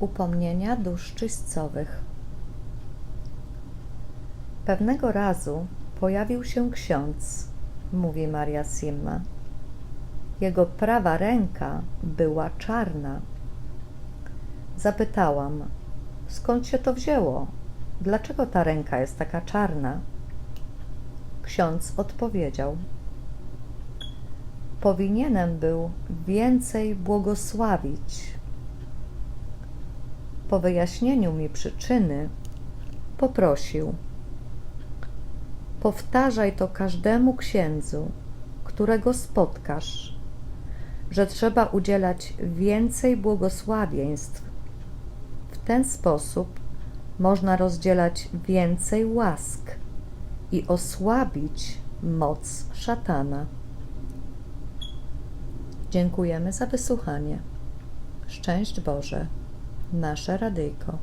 Upomnienia dusz czyścowych. Pewnego razu pojawił się ksiądz, mówi Maria Simma. Jego prawa ręka była czarna. Zapytałam, skąd się to wzięło? Dlaczego ta ręka jest taka czarna? Ksiądz odpowiedział: Powinienem był więcej błogosławić. Po wyjaśnieniu mi przyczyny, poprosił: Powtarzaj to każdemu księdzu, którego spotkasz, że trzeba udzielać więcej błogosławieństw. W ten sposób można rozdzielać więcej łask i osłabić moc szatana. Dziękujemy za wysłuchanie. Szczęść Boże, nasze radyjko.